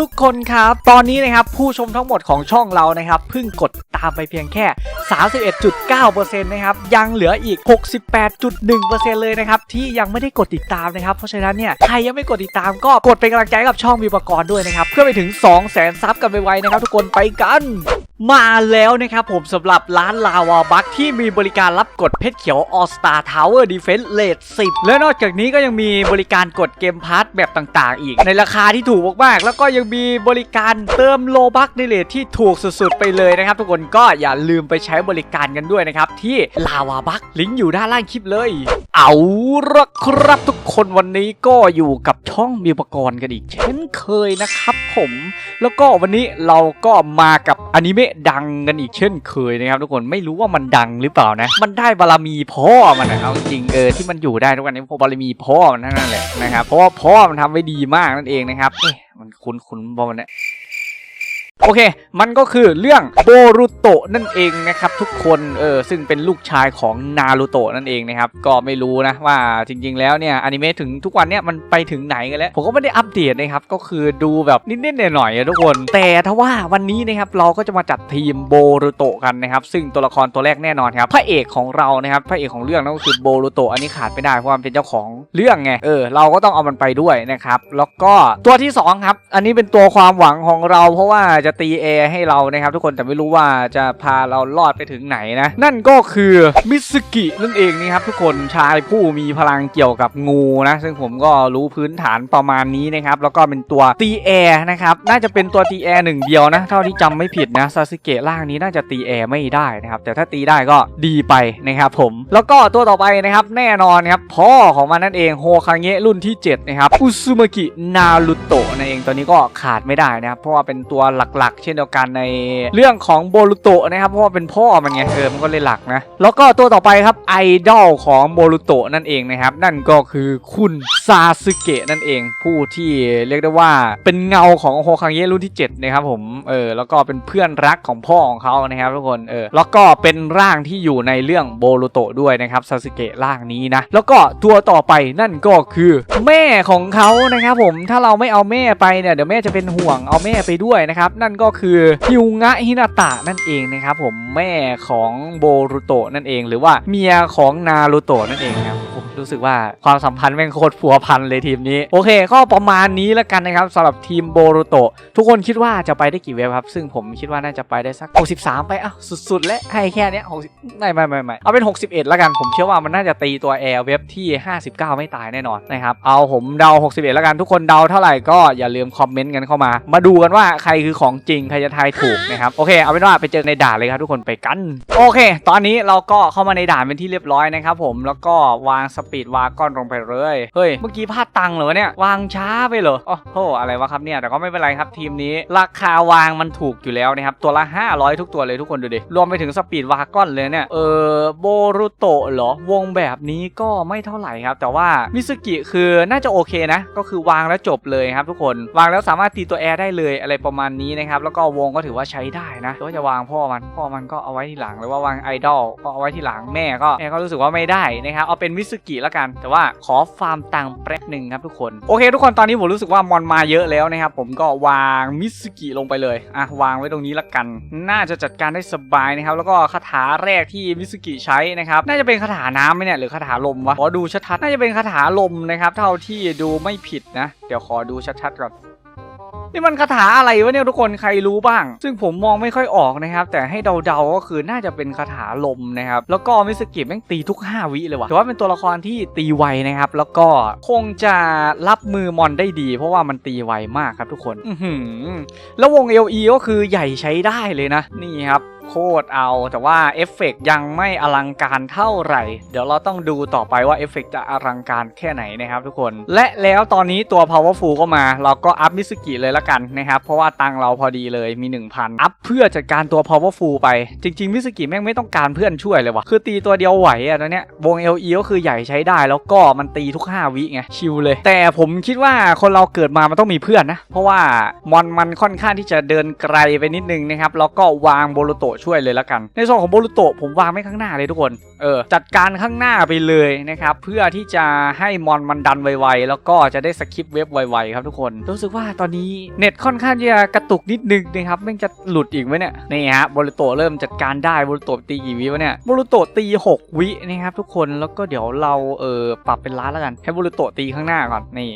ทุกคนครับ ตอนนี้นะครับผู้ชมทั้งหมดของช่องเรานะครับเพิ่งกดตามไปเพียงแค่ 31.9%นะครับยังเหลืออีก 68.1%เลยนะครับที่ยังไม่ได้กดติดตามนะครับเพราะฉะนั้นเนี่ยใครยังไม่กดติดตามก็กดเป็นกำลังใจกับช่องมีประกรณ์ด้วยนะครับเพื่อไปถึง 2 0 0 0 0 0ซับกันไวๆนะครับทุกคนไปกัน มาแล้วนะครับผมสำหรับร้านลาวาบัคที่มีบริการรับกดเพชรเขียว All Star Tower Defense Rate 10และนอกจากนี้ก็ยังมีบริการกดเกมพาร์ทแบบต่างๆ อีก ในราคาที่ถูกมากๆ แล้วก็ยังมีบริการเติมโลบัคในเลทที่ถูกสุดๆ ไปเลยนะครับ ทุกคนก็อย่าลืมไปใช้บริการกันด้วยนะครับ ที่ลาวาบัคลิงก์อยู่ด้านล่างคลิปเลย เอาละครับทุกคนวันนี้ก็อยู่กับช่องมีอุปกรณ์กันอีกเช่นเคยนะครับผม แล้วก็วันนี้เราก็มากับอนิเมะดังกันอีกเช่นเคยนะครับ ทุกคนไม่รู้ว่ามันดังหรือเปล่านะ มันได้บารมีพ่อมันนะเอาจริงเออที่มันอยู่ได้ทุกวันนี้เพราะบารมีพ่อมันทั้งนั้นแหละนะครับเพราะว่าพ่อมันทำไว้ดีมากนั่นเองนะครับเอ๊ะมันคุ้นๆบอมันเนี่ย โอเค มันก็คือเรื่องโบรุโตะนั่นเองนะครับทุกคนเออซึ่งเป็นลูกชายของนารูโตะนั่นเองนะครับก็ไม่รู้นะว่าจริง ๆ แล้วเนี่ยอนิเมะถึงทุกวันเนี่ยมันไปถึงไหนกันแล้ว ผมก็ไม่ได้อัปเดตนะครับก็คือดูแบบนิดๆหน่อยๆอะทุกคน แต่ถ้าว่าวันนี้นะครับเราก็จะมาจัดทีมโบรุโตะกันนะครับซึ่งตัวละครตัวแรกแน่นอนครับพระเอกของเรานะครับพระเอกของเรื่องนั่นก็คือโบรุโตะอันนี้ขาดไม่ได้เพราะมันเป็นเจ้าของเรื่องไงเออเราก็ต้องเอามันไปด้วยนะครับแล้วก็ตัวที่สองครับอันนี้เป็นตัวความหวังของเราเพราะว่าจะตีแอร์ให้เรานะครับทุกคนแต่ไม่รู้ว่าจะพาเรารอดไปถึงไหนนะ นั่นก็คือมิสกินั่นเองนี่ครับทุกคนชายผู้มีพลังเกี่ยวกับงูนะซึ่งผมก็รู้พื้นฐานประมาณนี้นะครับแล้วก็เป็นตัวตีแอร์นะครับน่าจะเป็นตัวตีแอร์หนึ่งเดียวนะเท่าที่จำไม่ผิดนะซาสึเกะร่างนี้น่าจะตีแอร์ไม่ได้นะครับแต่ถ้าตีได้ก็ดีไปนะครับผมแล้วก็ตัวต่อไปนะครับแน่นอนครับพ่อของมันนั่นเองโฮคาเงะรุ่นที่7นะครับอุซุมากินารุโตะนั่นเองตัวนี้ก็ขาดไม่ได้นะครับเพราะว่าเป็นตัวหลักๆ เช่นเดียวกันในเรื่องของโบรุโตะนะครับเพราะว่าเป็นพ่อมันไงเออมันก็เลยหลักนะแล้วก็ตัวต่อไปครับไอดอลของโบรุโตะนั่นเองนะครับนั่นก็คือคุณซาสึเกะนั่นเองผู้ที่เรียกได้ว่าเป็นเงาของโฮคาเงะรุ่นที่7นะครับผมเออแล้วก็เป็นเพื่อนรักของพ่อของเขานะครับทุกคนเออแล้วก็เป็นร่างที่อยู่ในเรื่องโบรุโตะด้วยนะครับซาสึเกะร่างนี้นะแล้วก็ตัวต่อไปนั่นก็คือแม่ของเขานะครับผมถ้าเราไม่เอาแม่ไปเนี่ยเดี๋ยวแม่จะเป็นห่วงเอาแม่ไปด้วยนะครับนั่นก็คือฮิวงะฮินาตะนั่นเองนะครับผมแม่ของโบรุโตะนั่นเอง หรือว่าเมียของนารุโตะนั่นเองครับ รู้สึกว่าความสัมพันธ์แม่งโคตรผัวพันเลยทีมนี้ โอเค ก็ประมาณนี้แล้วกันนะครับสำหรับทีมโบรุโตะทุกคนคิดว่าจะไปได้กี่เว็บครับ ซึ่งผมคิดว่าน่าจะไปได้สัก 63 ไปอะสุดๆ และให้แค่เนี้ย60ไม่ไม่ไม่ไม่เอาเป็น 61 แล้วกันผมเชื่อว่ามันน่าจะตีตัวแอร์เว็บที่ 59 ไม่ตายแน่นอนนะครับเอาผมเดา 61 แล้วกันทุกคนเดาเท่าไหร่ก็อย่าลืมคอมเมนต์กันเข้ามา มาดูกันว่าใครคือของจริงใครจะทายถูกนะครับโอเคเอาเป็นว่าไปเจอในด่านเลยครับทุกคนไปกัน โอเค ตอนนี้เราก็เข้ามาในด่านเป็นที่เรียบร้อยนะครับผมแล้วก็วางสปีดวากอนลงไปเลย เฮ้ย เมื่อกี้พลาดตังค์เหรอวะเนี่ยวางช้าไปเหรอโอ้โหอะไรวะครับเนี่ยแต่ก็ไม่เป็นไรครับทีมนี้ ราคาวางมันถูกอยู่แล้วนะครับตัวละ 500 ทุกตัวเลยทุกคนดูดิรวมไปถึงสปีดวากอนเลยเนี่ยเออโบรุโตะเหรอวงแบบนี้ก็ไม่เท่าไหร่ครับ แต่ว่ามิสกิคือน่าจะโอเคนะ ก็คือวางแล้วจบเลยครับทุกคนวางแล้วสามารถตีตัวแอร์ได้เลยอะไรประมาณนี้นะครับแล้วก็วงก็ถือว่าใช้ได้นะหรือว่าจะวางพ่อมันพ่อมันก็เอาไว้ที่หลังหรือว่าวางไอดอลก็เอาไว้ที่หลังแม่ก็แม่ก็รู้สึกว่าไม่ได้นะครับเอาเป็นมิสกิละกัน แต่ว่าขอฟาร์มตังแป๊บหนึ่งครับทุกคน โอเค ทุกคนตอนนี้ผมรู้สึกว่ามอนมาเยอะแล้วนะครับ ผมก็วางมิสกิลงไปเลยอะวางไว้ตรงนี้ละกัน น่าจะจัดการได้สบายนะครับ แล้วก็คาถาแรกที่มิสกิใช้นะครับ น่าจะเป็นคาถาน้ำไหมเนี่ยหรือคาถาลมวะขอดูชัดๆน่าจะเป็นคาถาลมนะครับ เท่าที่ดูไม่ผิดนะ เดี๋ยวขอดูชัดๆก่อน นี่มันคาถาอะไรวะเนี่ยทุกคนใครรู้บ้าง ซึ่งผมมองไม่ค่อยออกนะครับ แต่ให้เดาๆก็คือน่าจะเป็นคาถาลมนะครับ แล้วก็มิสกิแม่งตีทุก 5 วิเลยว่ะถือว่าเป็นตัวละครที่ตีไวนะครับ แล้วก็คงจะรับมือมอนได้ดี เพราะว่ามันตีไวมากครับทุกคน อืแล้ววง LE ก็คือใหญ่ใช้ได้เลยนะ นี่ครับ โคตรเอา แต่ว่าเอฟเฟกต์ยังไม่อลังการเท่าไหร่ เดี๋ยวเราต้องดูต่อไปว่าเอฟเฟกต์จะอลังการแค่ไหนนะครับทุกคน และแล้วตอนนี้ตัว powerful ก็มา เราก็อัพมิสกิเลยละกันนะครับ เพราะว่าตังเราพอดีเลยมี 1,000 อัพเพื่อจัดการตัว powerful ไป จริง ๆ มิสกิแม่งไม่ต้องการเพื่อนช่วยเลยว่ะคือตีตัวเดียวไหวอะตอนเนี้ยวง LE ก็คือใหญ่ใช้ได้แล้วก็มันตีทุก 5 วิไงชิลเลย แต่ผมคิดว่าคนเราเกิดมามันต้องมีเพื่อนนะเพราะว่ามอนมันค่อนข้างที่จะเดินไกลไปนิดนึงนะครับแล้วก็วางโบโลโตช่วยเลยละกัน ในส่วนของโบรูโตะผมวางไม่ข้างหน้าเลยทุกคน เออ จัดการข้างหน้าไปเลยนะครับ เพื่อที่จะให้มอนมันดันไวๆ แล้วก็จะได้สคิปเว็บไวๆครับทุกคน รู้สึกว่าตอนนี้เน็ตค่อนข้างจะกระตุกนิดนึงนะครับแม่งจะหลุดอีกไหมเนี่ย นี่ฮะโบรูโตะเริ่มจัดการได้โบรูโตะตีกี่วิวะเนี่ยโบรูโตะตี6วินะครับทุกคน แล้วก็เดี๋ยวเราเออปรับเป็นล้านแล้วกัน ให้โบรูโตะตีข้างหน้าก่อน นี่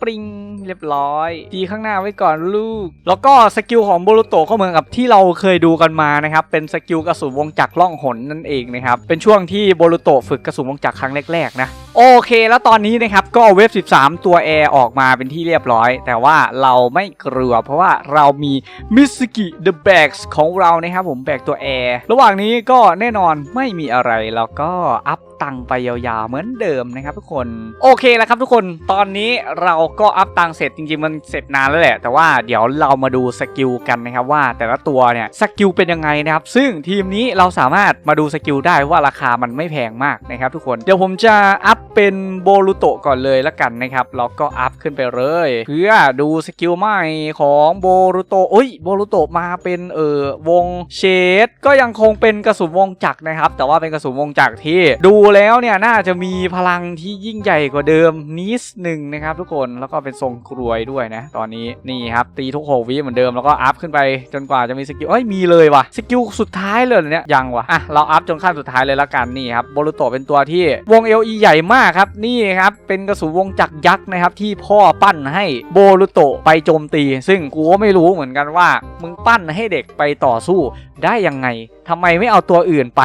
ปริงเรียบร้อยตีข้างหน้าไว้ก่อนลูก แล้วก็สกิลของโบรูโตก็เหมือนกับที่เราเคยดูกันมานะครับ เป็นสกิลกระสุนวงจักรล่องหนนั่นเองนะครับ เป็นช่วงที่โบรูโตฝึกกระสุนวงจักรครั้งแรกๆนะโอเค แล้วตอนนี้นะครับก็เว็บ13 ตัวแอร์ออกมาเป็นที่เรียบร้อย แต่ว่าเราไม่กลัวเพราะว่าเรามีมิสกิ The Bags ของเรานะครับผมแบกตัวแอร์ระหว่างนี้ก็แน่นอนไม่มีอะไรแล้วก็อัพ ตังไปยาวๆเหมือนเดิมนะครับทุกคนโอเคแล้วครับทุกคนตอนนี้เราก็อัพตังเสร็จจริงๆมันเสร็จนานแล้วแหละ แต่ว่าเดี๋ยวเรามาดูสกิลกันนะครับว่าแต่ละตัวเนี่ยสกิลเป็นยังไงนะครับซึ่งทีมนี้เราสามารถมาดูสกิลได้ว่าราคามันไม่แพงมากนะครับทุกคนเดี๋ยวผมจะอัพเป็นโบรูโตก่อนเลยละกันนะครับเราก็อัพขึ้นไปเลย เพื่อดูสกิลใหม่ของโบรูโตโอ้ยโบรูโตมาเป็นเออวงเชดก็ยังคงเป็นกระสุนวงจักรนะครับแต่ว่าเป็นกระสุนวงจักรที่ดูแล้วเนี่ยน่าจะมีพลังที่ยิ่งใหญ่กว่าเดิมนิดหนึ่งนะครับทุกคนแล้วก็เป็นทรงกรวยด้วยนะ ตอนนี้นี่ครับตีทุกหกวิเหมือนเดิมแล้วก็อัพขึ้นไปจนกว่าจะมีสกิลเอ้ยมีเลยว่ะสกิลสุดท้ายเลยเนี่ยยังว่ะอะเราอัพจนขั้นสุดท้ายเลยละกันนี่ครับโบรูโตเป็นตัวที่วง LE ใหญ่มากครับนี่ครับเป็นกระสุนวงจักรยักษ์นะครับที่พ่อปั้นให้โบรูโตไปโจมตี ซึ่งกูก็ไม่รู้เหมือนกันว่ามึงปั้นให้เด็กไปต่อสู้ได้ยังไงทำไมไม่เอาตัวอื่นไป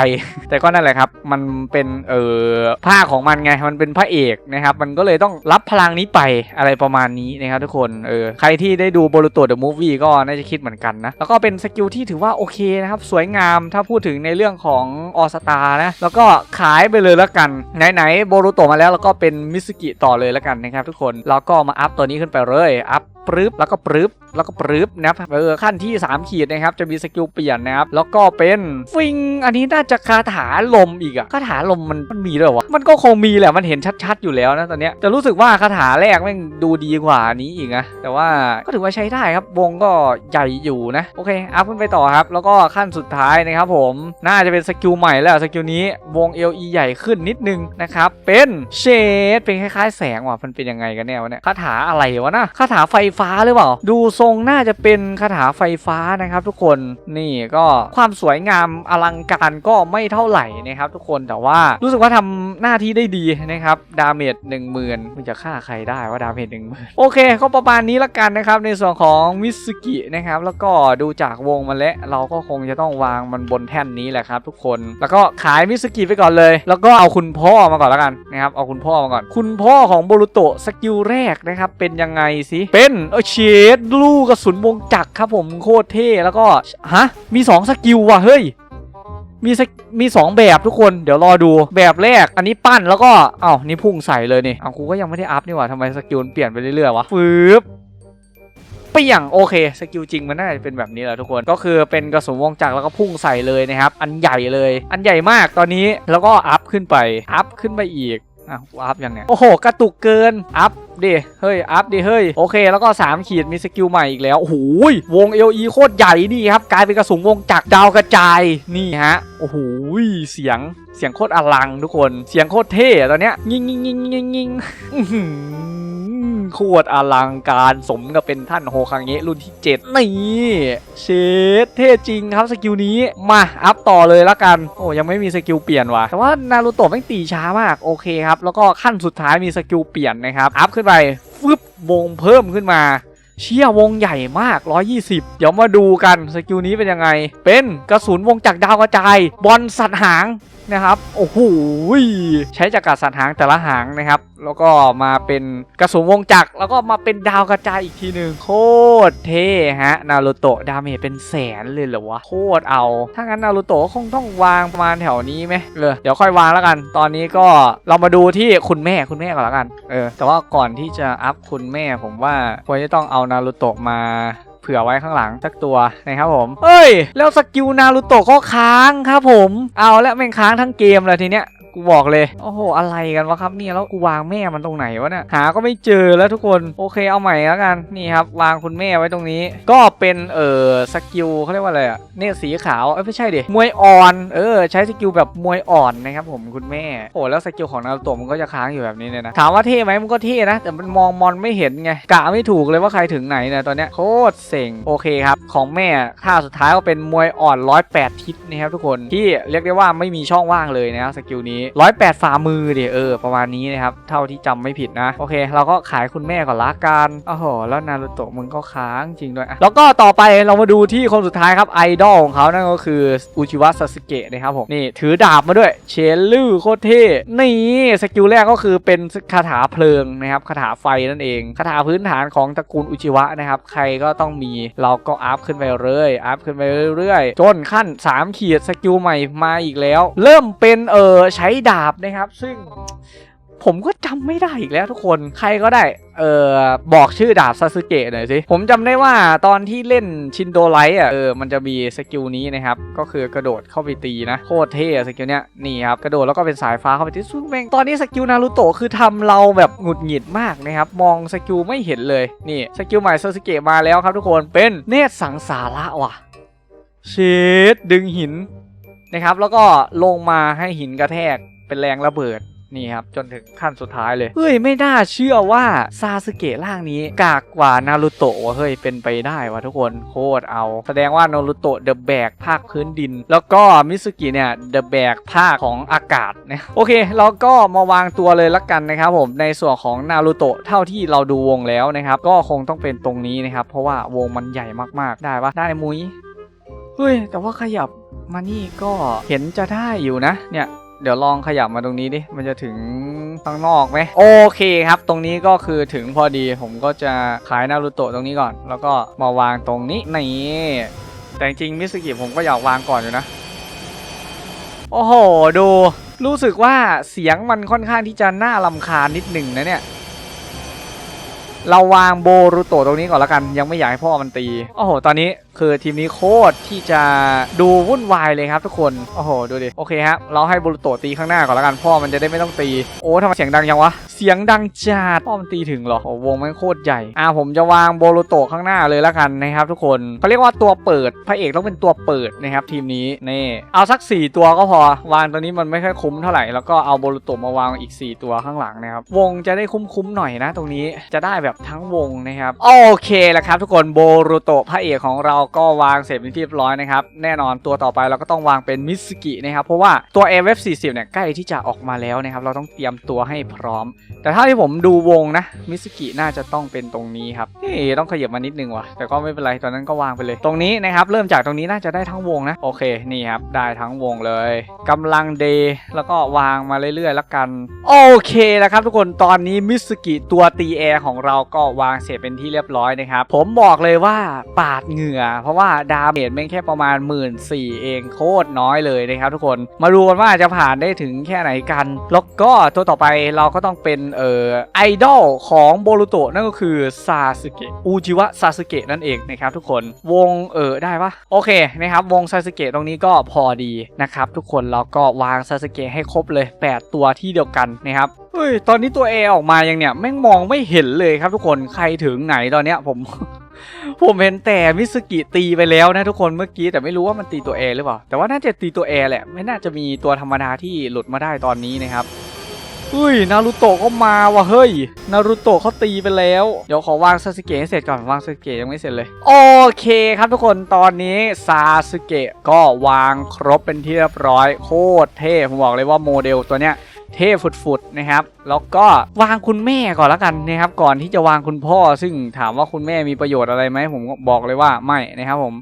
แต่ก็นั่นแหละครับ มันเป็นเออภาคของมันไงมันเป็นพระเอกนะครับมันก็เลยต้องรับพลังนี้ไปอะไรประมาณนี้นะครับทุกคนเออใครที่ได้ดูโบรูโตเดอะมูฟวี่ก็น่าจะคิดเหมือนกันนะแล้วก็เป็นสกิลที่ถือว่าโอเคนะครับสวยงามถ้าพูดถึงในเรื่องของออสตานะแล้วก็ขายไปเลยแล้วกันไหนๆโบรูโตมาแล้วแล้วก็เป็นมิสกิต่อเลยแล้วกันนะครับทุกคนแล้วก็มาอัพตัวนี้ขึ้นไปเลยอัพ ปรึบแล้วก็ปรึบแล้วก็ปรึบนะครับเออขั้นที่ 3 ขีดนะครับจะมีสกิลเปลี่ยนนะครับแล้วก็เป็นฟิงอันนี้น่าจะคาถาลมอีกอะคาถาลมมันมันมีด้วยวะมันก็คงมีแหละมันเห็นชัดๆอยู่แล้วนะตอนเนี้ยแต่รู้สึกว่าคาถาแรกแม่งดูดีกว่านี้อีกนะแต่ว่าก็ถือว่าใช้ได้ครับวงก็ใหญ่อยู่นะโอเคอัพขึ้นไปต่อครับ แล้วก็ขั้นสุดท้ายนะครับผมน่าจะเป็นสกิลใหม่แล้วสกิลนี้วง LE ใหญ่ขึ้นนิดนึงนะครับเป็นเชดเป็นคล้ายๆ แสงว่ะมันเป็นยังไงกันแน่วะเนี่ยคาถาอะไรวะนะคาถาไฟฟ้าหรือเปล่า ดูทรงน่าจะเป็นคาถาไฟฟ้านะครับ ทุกคนนี่ก็ความสวยงามอลังการก็ไม่เท่าไหร่นะครับ ทุกคนแต่ว่ารู้สึกว่าทำหน้าที่ได้ดีนะครับดาเมจหนึ่งหมื่นมันจะฆ่าใครได้ว่าดาเมจหนึ่งหมื่นโอเคก็ประมาณนี้ละกันนะครับ ในส่วนของมิสกินะครับ แล้วก็ดูจากวงมันแล้วเราก็คงจะต้องวางมันบนแท่นนี้แหละครับ ทุกคนแล้วก็ขายมิสกิไปก่อนเลย แล้วก็เอาคุณพ่อมาก่อนแล้วกันนะครับเอาคุณพ่อมาก่อน คุณพ่อของโบรุโตะสกิลแรกนะครับเป็นยังไงสิเป็นเออเชดลูกกระสุนวงจักรครับผมโคตรเท่แล้วก็ฮะมีสองสกิลว่ะเฮ้ยมีสกมีสองแบบทุกคนเดี๋ยวรอดูแบบแรกอันนี้ปั้นแล้วก็เอ้านี่พุ่งใส่เลยนี่เอากูก็ยังไม่ได้อัพนี่หว่าทำไมสกิลเปลี่ยนไปเรื่อยๆวะฟืบเปี่ยงโอเคสกิลจริงมันน่าจะเป็นแบบนี้แหละทุกคนก็คือเป็นกระสุนวงจักรแล้วก็พุ่งใส่เลยนะครับ อันใหญ่เลย อันใหญ่มากตอนนี้แล้วก็อัพขึ้นไปอัพขึ้นไปอีก อะกูอัพยังเนี่ย โอ้โห กระตุกเกิน อัพดิ เฮ้ย อัพดิ เฮ้ย โอเค แล้วก็ 3 ขีดมีสกิลใหม่อีกแล้ว โอ้โหวง LE โคตรใหญ่นี่ครับ กลายเป็นกระสุนวงจักรดาวกระจาย นี่ฮะ โอ้โหเสียง เสียงโคตรอลังทุกคน เสียงโคตรเท่ตอนเนี้ย งิงงิงงิงยิงยิง โคตรอลังการสมกับเป็นท่านโฮคังเงะรุ่นที่ 7 นี่เชดเท่จริงครับสกิลนี้มาอัพต่อเลยละกัน โอ้ยังไม่มีสกิลเปลี่ยนว่ะแต่ว่านารูโตะแม่งตีช้ามากโอเคครับ แล้วก็ขั้นสุดท้ายมีสกิลเปลี่ยนนะครับ อัพขึ้นไปฟึบวงเพิ่มขึ้นมา เชี่ยวงใหญ่มาก 120 เดี๋ยวมาดูกันสกิลนี้เป็นยังไง เป็นกระสุนวงจักดาวกระจาย บอลสัตว์หางนะครับ โอ้โหใช้จักรสัตว์หางแต่ละหางนะครับ แล้วก็มาเป็นกระสุนวงจักรแล้วก็มาเป็นดาวกระจายอีกทีหนึ่งโคตรเท่ฮะนารูโตะดาเมจเป็นแสนเลยเหรอวะโคตรเอา ถ้างั้นนารูโตะก็คงต้องวางประมาณแถวนี้ไหมเลยเดี๋ยวค่อยวางแล้วกัน ตอนนี้ก็เรามาดูที่คุณแม่คุณแม่ก่อนแล้วกันเออแต่ว่าก่อนที่จะอัพคุณแม่ผมว่าควรจะต้องเอานารูโตะมาเผื่อไว้ข้างหลังสักตัวนะครับผม เอ้ย แล้วสกิลนารูโตะก็ค้างครับผม เอาแล้วแม่งค้างทั้งเกมเลยทีเนี้ย กูบอกเลย โอ้โห อะไรกันวะครับเนี่ยแล้วกูวางแม่มันตรงไหนวะเนี่ยหาก็ไม่เจอแล้วทุกคนโอเคเอาใหม่แล้วกันนี่ครับวางคุณแม่ไว้ตรงนี้ ก็เป็นเอ่อสกิลเขาเรียกว่าอะไรอะเนี่ยสีขาวเอ้ยไม่ใช่ดิมวยอ่อนเออใช้สกิลแบบมวยอ่อนนะครับผมคุณแม่โอ้แล้วสกิลของนารูโตะมันก็จะค้างอยู่แบบนี้เนี่ยนะถามว่าเท่ไหมมันก็เท่นะ แต่มันมองมอนไม่เห็นไงกะไม่ถูกเลยว่าใครถึงไหนเนี่ยตอนเนี้ยโคตรเซ็งโอเคครับของแม่ท่าสุดท้ายก็เป็นมวยอ่อน108ทิศนะครับทุกคนที่เรียกได้ว่าไม่มีช่องว่างเลยนะสกิลนี้108ฝ่ามือเดี๋ยเออประมาณนี้นะครับ เท่าที่จำไม่ผิดนะ โอเค เราก็ขายคุณแม่ก่อนละกันโอ้โหแล้วนารูโตะมึงก็ค้างจริงด้วย แล้วก็ต่อไปเรามาดูที่คนสุดท้ายครับไอดอลของเขานั่นก็คืออุจิวะซาสึเกะนะครับผมนี่ถือดาบมาด้วยเชลลือโคตรเท่นี่สกิลแรกก็คือเป็นคาถาเพลิงนะครับคาถาไฟนั่นเองคาถาพื้นฐานของตระกูลอุจิวะนะครับใครก็ต้องมีเราก็อัพขึ้นไปเรื่อยอัพขึ้นไปเรื่อยๆจนขั้น 3 ขีดสกิลใหม่มาอีกแล้ว เริ่มเป็นเออใช้ดาบนะครับ ซึ่งผมก็จำไม่ได้อีกแล้วทุกคนใครก็ได้เออบอกชื่อดาบซาสึเกะหน่อยสิ ผมจำได้ว่าตอนที่เล่นชินโดไลท์อะเออมันจะมีสกิลนี้นะครับ ก็คือกระโดดเข้าไปตีนะ โคตรเท่สกิลเนี้ยนี่ครับ กระโดดแล้วก็เป็นสายฟ้าเข้าไปตีซึ่งแม่งตอนนี้สกิลนารูโตะคือทำเราแบบหงุดหงิดมากนะครับ มองสกิลไม่เห็นเลยนี่สกิลใหม่ซาสึเกะมาแล้วครับทุกคนเป็นเนตรสังสาระว่ะเชดดึงหิน นะครับ แล้วก็ลงมาให้หินกระแทกเป็นแรงระเบิดนี่ครับจนถึงขั้นสุดท้ายเลย เฮ้ย ไม่น่าเชื่อว่าซาสึเกะร่างนี้ กากกว่านารูโตะวะเฮ้ย เป็นไปได้วะทุกคนโคตรเอา แสดงว่านารูโตะเดอะแบกภาคพื้นดิน แล้วก็มิสุกิเนี่ยเดอะแบกภาคของอากาศนะโอเค เราก็มาวางตัวเลยละกันนะครับผมในส่วนของนารูโตะเท่าที่เราดูวงแล้วนะครับ ก็คงต้องเป็นตรงนี้นะครับ เพราะว่าวงมันใหญ่มากๆได้ปะได้มุ้ยเฮ้ยแต่ว่าขยับ มานี่ก็เห็นจะได้อยู่นะ เนี่ยเดี๋ยวลองขยับมาตรงนี้ดิ มันจะถึงข้างนอกไหม โอเคครับ ตรงนี้ก็คือถึงพอดี ผมก็จะขายนารูโตะตรงนี้ก่อน แล้วก็มาวางตรงนี้นี่แต่จริงมิสกิผมก็อยากวางก่อนอยู่นะ โอ้โห ดู รู้สึกว่าเสียงมันค่อนข้างที่จะน่าลำคาญนิดหนึ่งนะเนี่ย เราวางโบรูโตะตรงนี้ก่อนละกัน ยังไม่อยากให้พ่อมันตี โอ้โห ตอนนี้ คือทีมนี้โคตรที่จะดูวุ่นวายเลยครับทุกคน โอ้โห ดูดิ โอเคครับเราให้โบรูโตตีข้างหน้าก่อนละกันพ่อมันจะได้ไม่ต้องตี โอ้ทำไมเสียงดังยังวะ เสียงดังจัดพ่อมันตีถึงเหรอ โอ้วงมันโคตรใหญ่ อ่าผมจะวางโบรูโตข้างหน้าเลยละกันนะครับทุกคนเขาเรียกว่าตัวเปิด พระเอกต้องเป็นตัวเปิดนะครับทีมนี้ นี่ เอาสัก 4 ตัวก็พอ วางตัวนี้มันไม่ค่อยคุ้มเท่าไหร่ แล้วก็เอาโบรูโตมาวางอีก 4 ตัวข้างหลังนะครับ วงจะได้คุ้มๆหน่อยนะ ตรงนี้ จะได้แบบทั้งวงนะครับ โอเคแล้วครับ ทุกคน โบรูโตพระเอกของเราก็วางเสร็จเป็นที่เรียบร้อยนะครับ แน่นอนตัวต่อไปเราก็ต้องวางเป็นมิสกินะครับเพราะว่าตัว a f 40เนี่ยใกล้ที่จะออกมาแล้วนะครับ เราต้องเตรียมตัวให้พร้อม แต่ถ้าที่ผมดูวงนะมิสกิน่าจะต้องเป็นตรงนี้ครับเฮ้ต้องขยับมานิดนึงว่ะแต่ก็ไม่เป็นไรตอนนั้นก็วางไปเลย ตรงนี้นะครับเริ่มจากตรงนี้น่าจะได้ทั้งวงนะโอเคนี่ครับได้ทั้งวงเลยกำลังเดแล้วก็วางมาเรื่อยๆแล้วกัน โอเคแล้วครับทุกคนตอนนี้มิสกิตัวตีแอร์ของเราก็วางเสร็จเป็นที่เรียบร้อยนะครับผมบอกเลยว่าปาดเหงื่อเพราะว่าดาเมจแม่งแค่ประมาณ 1 4ื่นเองโคตรน้อยเลยนะครับทุกคนมาดูกันว่าจะผ่านได้ถึงแค่ไหนกัน แล้วก็ตัวต่อไปเราก็ต้องเป็นเอ่อไอดอลของโบรูโตะนั่นก็คือซาสึเกะอูจิวะซาสึเกะนั่นเองนะครับทุกคนวงเออได้ปะโอเคนะครับวงซาสึเกะตรงนี้ก็พอดีนะครับทุกคนเราก็วางซาสึเกะให้ครบเลย 8 ตัวที่เดียวกันนะครับเฮ้ยตอนนี้ตัวเอออกมายังเนี่ยแม่งมองไม่เห็นเลยครับทุกคนใครถึงไหนตอนเนี้ยผม ผมเห็นแต่มิสกิตีไปแล้วนะทุกคนเมื่อกี้แต่ไม่รู้ว่ามันตีตัวแอร์หรือเปล่า แต่ว่าน่าจะตีตัวแอร์แหละ ไม่น่าจะมีตัวธรรมดาที่หลุดมาได้ตอนนี้นะครับเฮ้ยนารูโตะก็มาว่ะเฮ้ยนารูโตะเขาตีไปแล้ว เดี๋ยวขอวางซาสึเกะให้เสร็จก่อนวางซาสึเกะยังไม่เสร็จเลย โอเคครับทุกคนตอนนี้ซาสึเกะก็วางครบเป็นที่เรียบร้อยโคตรเท่ผมบอกเลยว่าโมเดลตัวเนี้ย เท่ฟุดๆนะครับ แล้วก็วางคุณแม่ก่อนล้วกันนะครับ ก่อนที่จะวางคุณพ่อ ซึ่งถามว่าคุณแม่มีประโยชน์อะไรไหมผมบอกเลยว่าไม่นะครับผม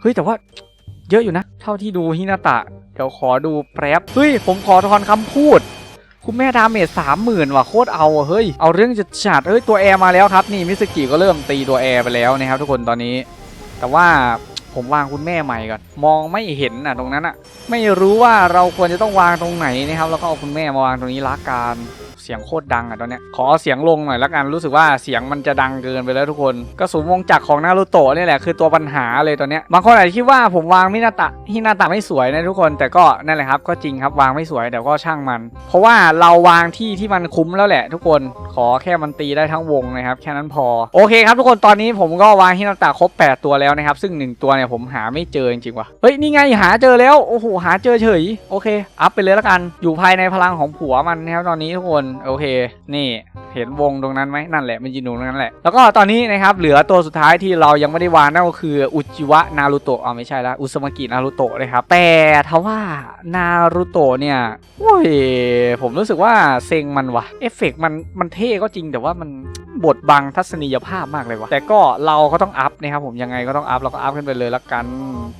เฮ้ยแต่ว่าเยอะอยู่นะ เท่าที่ดูฮินาตะเดี๋ยวขอดูแป๊บเฮ้ยผมขอทอนคำพูด คุณแม่ดาเมจสามหมื่นว่ะโคตรเอาเฮ้ยเอาเรื่องจะจัดเฮ้ยตัวแอร์มาแล้วครับนี่มิสกิก็เริ่มตีตัวแอร์ไปแล้วนะครับทุกคนตอนนี้ แต่ว่า ผมวางคุณแม่ใหม่ก่อนมองไม่เห็นอะตรงนั้นอะไม่รู้ว่าเราควรจะต้องวางตรงไหนนะครับ แล้วก็เอาคุณแม่มาวางตรงนี้ละกัน เสียงโคตรดังอะตอนเนี้ยขอเสียงลงหน่อยละกันรู้สึกว่าเสียงมันจะดังเกินไปแล้วทุกคนกระสุนวงจักรของนารูโตะนี่แหละคือตัวปัญหาเลยตอนเนี้ยบางคนอาจจะคิดว่าผมวางมินาตะฮินาตะไม่สวยนะทุกคน แต่ก็นั่นแหละครับก็จริงครับวางไม่สวยแต่ก็ช่างมัน เพราะว่าเราวางที่ที่มันคุ้มแล้วแหละ ทุกคนขอแค่มันตีได้ทั้งวงนะครับแค่นั้นพอโอเคครับทุกคนตอนนี้ผมก็วางฮินาตะครบ 8 ตัวแล้วนะครับซึ่ง 1 ตัวเนี่ยผมหาไม่เจอจริงๆว่ะเฮ้ยนี่ไงหาเจอแล้วโอ้โหหาเจอเฉยโอเค อัพไปเลยละกัน อยู่ภายในพลังของผัวมันนะครับตอนนี้ทุกคนโอเค นี่เห็นวงตรงนั้นไหมนั่นแหละมันยืนอยู่ตรงนั้นแหละ แล้วก็ตอนนี้นะครับเหลือตัวสุดท้ายที่เรายังไม่ได้วางนั่นก็คืออุจิวะนารุโตะเอไม่ใช่ละอุสมากินารุโตะนะครับแต่ทว่านารุโตะเนี่ยโอ้ยผมรู้สึกว่าเซ็งมันว่ะเอฟเฟกต์มันมันเท่ก็จริงแต่ว่ามัน บดบังทัศนียภาพมากเลยว่ะแต่ก็เราก็ต้องอัพนะครับผมยังไงก็ต้องอัพเราก็อัพขึ้นไปเลยละกัน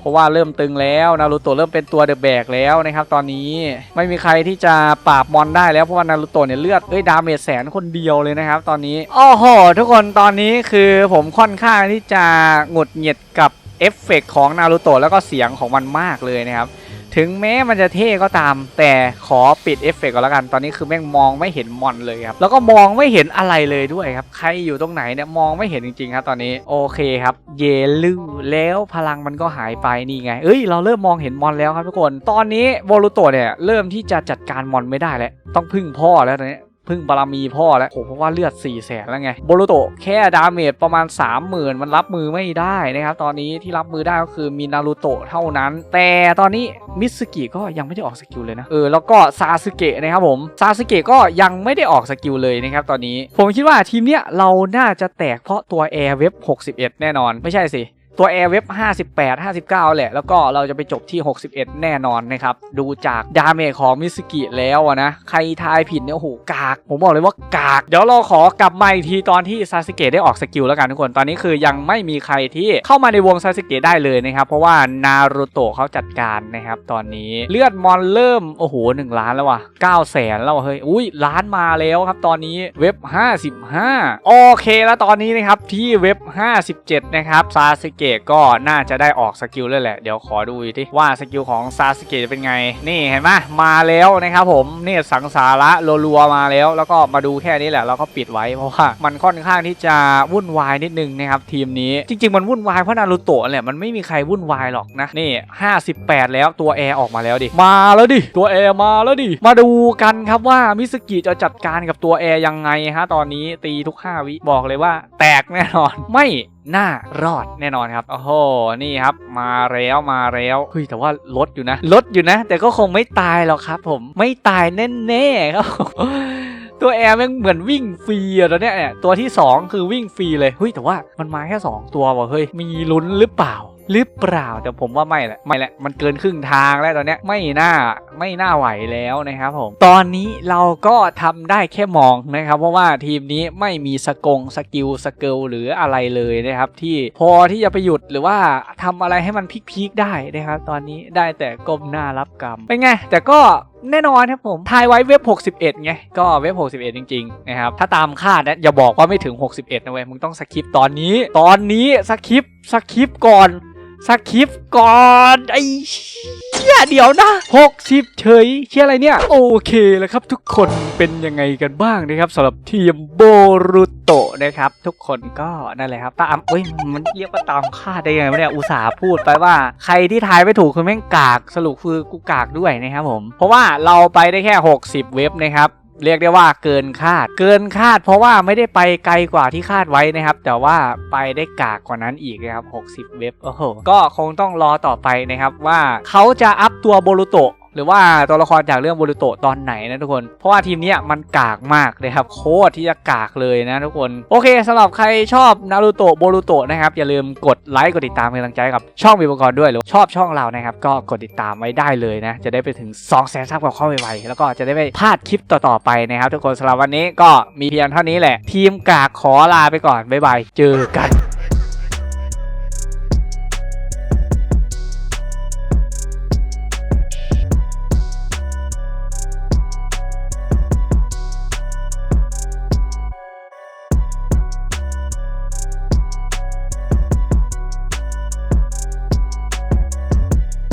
เพราะว่าเริ่มตึงแล้วนารูโตะเริ่มเป็นตัวเดอะแบกแล้วนะครับตอนนี้ไม่มีใครที่จะปราบมอนได้แล้วเพราะว่านารูโตะเนี่ยเลือดเอ้ยดาเมจแสนคนเดียวเลยนะครับตอนนี้อ้โหทุกคนตอนนี้คือผมค่อนข้างที่จะหงุดหงิดกับเอฟเฟกต์ของนารูโตะแล้วก็เสียงของมันมากเลยนะครับ ถึงแม้มันจะเท่ก็ตาม แต่ขอปิดเอฟเฟกต์ก่อนแล้วกัน ตอนนี้คือแม่งมองไม่เห็นมอนเลยครับ แล้วก็มองไม่เห็นอะไรเลยด้วยครับ ใครอยู่ตรงไหนเนี่ยมองไม่เห็นจริงๆครับตอนนี้ โอเคครับ เยลูแล้วพลังมันก็หายไปนี่ไง เอ้ย เราเริ่มมองเห็นมอนแล้วครับทุกคน ตอนนี้โบรูโตเนี่ยเริ่มที่จะจัดการมอนไม่ได้แล้ว ต้องพึ่งพ่อแล้วตอนนี้ พึ่งบารมีพ่อแล้วโอ้เพราะว่าเลือด4ี่แสนแล้วไงโบรูโตะแค่ดาเมจประมาณ 30,000 มันรับมือไม่ได้นะครับ ตอนนี้ที่รับมือได้ก็คือมีนารูโตะเท่านั้น แต่ตอนนี้มิสกิก็ยังไม่ได้ออกสกิลเลยนะเออแล้วก็ซาสึเกะนะครับผมซาสึเกะก็ยังไม่ได้ออกสกิลเลยนะครับตอนนี้ ผมคิดว่าทีมเนี้ยเราน่าจะแตกเพราะตัวแอร์เว็บ61 แน่นอน ไม่ใช่สิ ตัว Air Web 58 59 แหละ แล้วก็เราจะไปจบที่ 61 แน่นอนนะครับ ดูจากดาเมจของมิสกิแล้วอะนะ ใครทายผิดเนี่ยโอ้โหกาก ผมบอกเลยว่ากาก เดี๋ยวเราขอกลับมาอีกทีตอนที่ซาสึเกะได้ออกสกิลแล้วกันทุกคน ตอนนี้คือยังไม่มีใครที่เข้ามาในวงซาสึเกะได้เลยนะครับ เพราะว่านารูโตะเขาจัดการนะครับ ตอนนี้เลือดมอนเริ่มโอ้โห1ล้านแล้วว่ะ9แสนแล้วเฮ้ยอุ้ยล้านมาแล้วครับ ตอนนี้เว็บ 55 โอเคแล้วตอนนี้นะครับที่เว็บ 57 นะครับซาสึเกะก็น่าจะได้ออกสกิลเลยแหละ เดี๋ยวขอดูอีกทีว่าสกิลของซาสเกะจะเป็นไง นี่เห็นไหมมาแล้วนะครับผมนี่สังสาระรัวๆมาแล้ว แล้วก็มาดูแค่นี้แหละเราก็ปิดไว้เพราะว่ามันค่อนข้างที่จะวุ่นวายนิดนึงนะครับทีมนี้จริง ๆ มันวุ่นวายเพราะนารูโตะแหละมันไม่มีใครวุ่นวายหรอกนะนี่ 58 แล้วตัวแอร์ออกมาแล้วดิมาแล้วดิตัวแอร์มาแล้วดิมาดูกันครับว่ามิสกิจะจัดการกับตัวแอร์ยังไงฮะตอนนี้ตีทุก5วิบอกเลยว่าแตกแน่นอนไม่น่ารอดแน่นอนครับ โอ้โห นี่ครับ มาแล้วมาแล้วเฮ้ยแต่ว่าลดอยู่นะ ลดอยู่นะ แต่ก็คงไม่ตายหรอกครับ ผมไม่ตายแน่ๆครับตัวแอร์แม่งเหมือนวิ่งฟรีอะตอนเนี้ยเนี่ยตัวที่ 2 คือวิ่งฟรีเลยเฮ้ยแต่ว่ามันมาแค่ 2 ตัวว่ะเฮ้ยมีลุ้นหรือเปล่าหรือเปล่าแต่ผมว่าไม่แหละไม่แหละมันเกินครึ่งทางแล้วตอนเนี้ยไม่น่าไม่น่าไหวแล้วนะครับผมตอนนี้เราก็ทำได้แค่มองนะครับ เพราะว่าทีมนี้ไม่มีสกงสกิลสเกิลหรืออะไรเลยนะครับ ที่พอที่จะไปหยุดหรือว่าทำอะไรให้มันพีคๆได้นะครับ ตอนนี้ได้แต่ก้มหน้ารับกรรมเป็นไง แต่ก็แน่นอนครับผมทายไว้เว็บ 61 ไง ก็เว็บ 61 จริง ๆ นะครับ ถ้าตามคาดนะ อย่าบอกว่าไม่ถึง 61 นะเว้ย มึงต้องสคิปตอนนี้ ตอนนี้สคิป สคิปก่อนสคริปก่อนไอ้เชี่ยเดี๋ยวนะ 60 เฉยเชี่ยอะไรเนี่ย โอเคแล้วครับทุกคนเป็นยังไงกันบ้างนะครับสำหรับทีมโบรุโตะนะครับ ทุกคนก็นั่นแหละครับตามเอ้ยมันเรียกว่าตามคาดได้ยังไงวะเนี่ยอุตส่าห์พูดไปว่าใครที่ทายไม่ถูกคือแม่งกากสรุปคือกูกากด้วยนะครับผม เพราะว่าเราไปได้แค่ 60 เว็บนะครับ เรียกได้ว่าเกินคาด เกินคาด เพราะว่าไม่ได้ไปไกลกว่าที่คาดไว้นะครับ แต่ว่าไปได้กากกว่านั้นอีกนะครับ 60 เว็บ โอ้โห ก็คงต้องรอต่อไปนะครับว่าเขาจะอัพตัวโบรุโตะ หรือว่าตัวละครจากเรื่องโบรูโตตอนไหนนะทุกคน เพราะว่าทีมนี้มันกากมากเลยครับ โคตรที่จะกากเลยนะทุกคน โอเคสำหรับใครชอบนารูโตะโบรูโตะนะครับ อย่าลืมกดไลค์กดติดตามเป็นกำลังใจกับช่องวิวกรด้วยหรือชอบช่องเรานะครับก็กดติดตามไว้ได้เลยนะ จะได้ไปถึง2 0 0 0 0 0ซับกับข้าไวๆแล้วก็จะได้ไม่พลาดคลิปต่อๆไปนะครับ ทุกคนสำหรับวันนี้ก็มีเพียงเท่านี้แหละ ทีมกากขอลาไปก่อนบ๊ายบายเจอกัน